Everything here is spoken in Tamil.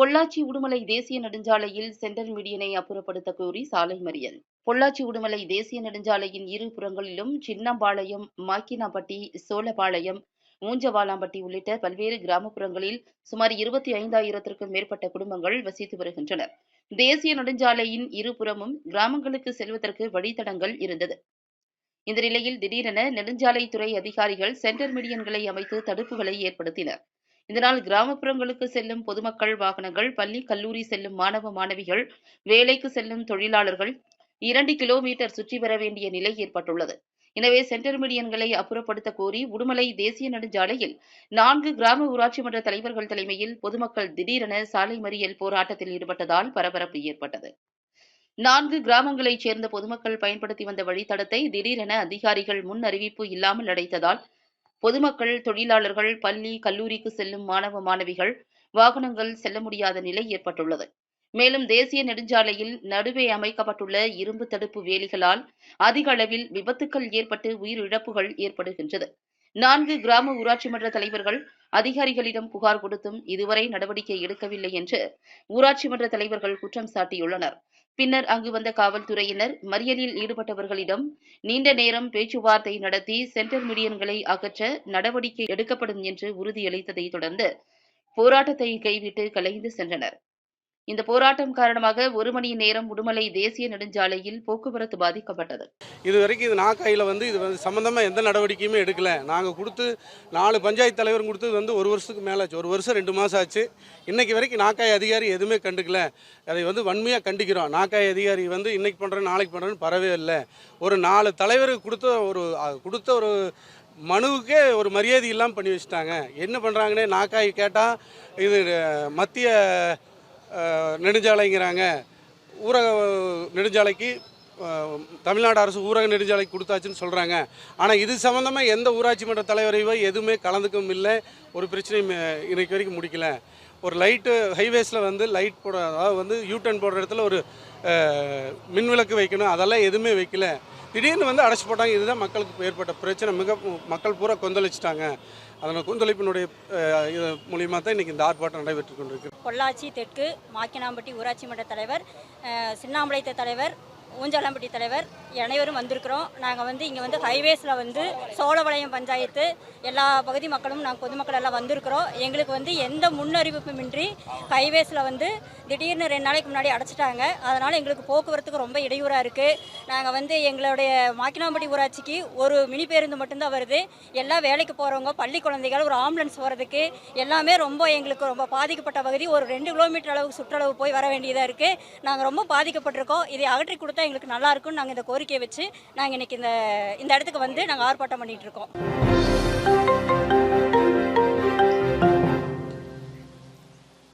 பொள்ளாச்சி உடுமலை தேசிய நெடுஞ்சாலையில் சென்டர் மீடியனை அப்புறப்படுத்த கோரி சாலை மறியல். பொள்ளாச்சி உடுமலை தேசிய நெடுஞ்சாலையின் இரு புறங்களிலும் சின்னம்பாளையம் மாக்கினாப்பட்டி சோழபாளையம் மூஞ்சவாலாம்பட்டி உள்ளிட்ட பல்வேறு கிராமப்புறங்களில் சுமார் இருபத்தி ஐந்தாயிரத்திற்கும் மேற்பட்ட குடும்பங்கள் வசித்து வருகின்றனர். தேசிய நெடுஞ்சாலையின் இருபுறமும் கிராமங்களுக்கு செல்வதற்கு வழித்தடங்கள் இருந்தது. இந்த நிலையில் திடீரென நெடுஞ்சாலைத்துறை அதிகாரிகள் சென்டர் மீடியன்களை அமைத்து தடுப்புகளை ஏற்படுத்தினர். இதனால் கிராமப்புறங்களுக்கு செல்லும் பொதுமக்கள் வாகனங்கள் பள்ளி கல்லூரி செல்லும் மாணவ மாணவிகள் வேலைக்கு செல்லும் தொழிலாளர்கள் இரண்டு கிலோமீட்டர் சுற்றி வர வேண்டிய நிலை ஏற்பட்டுள்ளது. எனவே சென்டர் மீடியன்களை அப்புறப்படுத்த கோரி உடுமலை தேசிய நெடுஞ்சாலையில் நான்கு கிராம ஊராட்சி மன்ற தலைவர்கள் தலைமையில் பொதுமக்கள் திடீரென சாலை மறியல் போராட்டத்தில் ஈடுபட்டதால் பரபரப்பு ஏற்பட்டது. நான்கு கிராமங்களைச் சேர்ந்த பொதுமக்கள் பயன்படுத்தி வந்த வழித்தடத்தை திடீரென அதிகாரிகள் முன் அறிவிப்பு இல்லாமல் அடைத்ததால் பொதுமக்கள் தொழிலாளர்கள் பள்ளி கல்லூரிக்கு செல்லும் மாணவ மாணவிகள் வாகனங்கள் செல்ல முடியாத நிலை ஏற்பட்டுள்ளது. மேலும் தேசிய நெடுஞ்சாலையில் நடுவே அமைக்கப்பட்டுள்ள இரும்பு தடுப்பு வேலிகளால் அதிக அளவில் விபத்துக்கள் ஏற்பட்டு உயிரிழப்புகள் ஏற்படுகின்றது. நான்கு கிராம ஊராட்சி மன்ற தலைவர்கள் அதிகாரிகளிடம் புகார் கொடுத்தும் இதுவரை நடவடிக்கை எடுக்கவில்லை என்று ஊராட்சி மன்ற தலைவர்கள் குற்றம் சாட்டியுள்ளனர். பின்னர் அங்கு வந்த காவல்துறையினர் மறியலில் ஈடுபட்டவர்களிடம் நீண்ட நேரம் பேச்சுவார்த்தை நடத்தி சென்டர் மீடியன்களை அகற்ற நடவடிக்கை எடுக்கப்படும் என்று உறுதியளித்ததை தொடர்ந்து போராட்டத்தை கைவிட்டு கலைந்து சென்றனர். இந்த போராட்டம் காரணமாக ஒரு மணி நேரம் உடுமலை தேசிய நெடுஞ்சாலையில் போக்குவரத்து பாதிக்கப்பட்டது. இது வரைக்கும் இது நாக்காயில் வந்து இது வந்து சம்மந்தமாக எந்த நடவடிக்கையுமே எடுக்கல. நாங்கள் கொடுத்து நாலு பஞ்சாயத்து தலைவரும் கொடுத்தது வந்து ஒரு வருஷத்துக்கு மேலே ஆச்சு. ஒரு வருஷம் ரெண்டு மாதம் ஆச்சு. இன்னைக்கு வரைக்கும் நாக்காய் அதிகாரி எதுவுமே கண்டுக்கல. அதை வந்து வன்மையாக கண்டிக்கிறோம். நாக்காய் அதிகாரி வந்து இன்னைக்கு பண்ணுறேன் நாளைக்கு பண்ணுறேன்னு பரவே இல்லை. ஒரு நாலு தலைவருக்கு கொடுத்த ஒரு கொடுத்த ஒரு மனுவுக்கே ஒரு மரியாதை இல்லாமல் பண்ணி வச்சுட்டாங்க. என்ன பண்ணுறாங்கன்னே நாக்காய் கேட்டால் இது மத்திய நெடுஞ்சாலைங்கிறாங்க. ஊரக நெடுஞ்சாலைக்கு தமிழ்நாடு அரசு ஊரக நெடுஞ்சாலைக்கு கொடுத்தாச்சுன்னு சொல்கிறாங்க ஆனால் இது சம்மந்தமாக எந்த ஊராட்சி மன்ற தலைவரையோ எதுவுமே கலந்துக்கவும் இல்லை. ஒரு பிரச்சனையும் இன்றைக்கு இன்னைக்கு வரைக்கும் முடிக்கல. ஒரு லைட்டு ஹைவேஸில் வந்து லைட் போட அதாவது வந்து யூட்டன் போடுற இடத்துல ஒரு மின்விளக்கு மின் விளக்கு வைக்கணும். அதெல்லாம் எதுவுமே வைக்கல. திடீர்னு வந்து அடைச்சி போட்டாங்க. இதுதான் மக்களுக்கு ஏற்பட்ட பிரச்சனை. மிக மக்கள் பூரா கொந்தளிச்சிட்டாங்க. அதனால் கொந்தளிப்பினுடைய இது மூலியமாக தான் இன்றைக்கி இந்த ஆர்ப்பாட்டம் நடைபெற்று கொண்டிருக்கு பொள்ளாச்சி தெற்கு மாக்கினாம்பட்டி ஊராட்சி மன்ற தலைவர் சின்னாம்பளைத்த தலைவர் ஊஞ்சாலம்பட்டி தலைவர் அனைவரும் வந்திருக்கிறோம். நாங்கள் வந்து இங்கே வந்து ஹைவேஸில் வந்து சோழவளையம் பஞ்சாயத்து எல்லா பகுதி மக்களும் நாங்கள் பொதுமக்கள் எல்லாம் வந்திருக்கிறோம். எங்களுக்கு வந்து எந்த முன்னறிவிப்புமின்றி ஹைவேஸில் வந்து திடீர்னு ரெண்டு நாளைக்கு முன்னாடி அடைச்சிட்டாங்க. அதனால் எங்களுக்கு போக்குவரத்துக்கு ரொம்ப இடையூறாக இருக்குது நாங்கள் வந்து எங்களுடைய மாக்கினாம்பட்டி ஊராட்சிக்கு ஒரு மினி பேருந்து மட்டும்தான் வருது. எல்லா வேலைக்கு போகிறவங்க பள்ளி குழந்தைகள் ஒரு ஆம்புலன்ஸ் போகிறதுக்கு எல்லாமே ரொம்ப எங்களுக்கு ரொம்ப பாதிக்கப்பட்ட பகுதி. ஒரு ரெண்டு கிலோமீட்டர் அளவுக்கு சுற்றளவு போய் வர வேண்டியதாக இருக்குது நாங்கள் ரொம்ப பாதிக்கப்பட்டிருக்கோம். இதை அகற்றி கொடுத்தா எங்களுக்கு நல்லா இருக்கும்னு நாங்கள் இந்த கோரிக்கையை வச்சு நாங்கள் இன்னைக்கு இந்த இந்த இடத்துக்கு வந்து நாங்கள் ஆர்ப்பாட்டம் பண்ணிட்டு இருக்கோம்.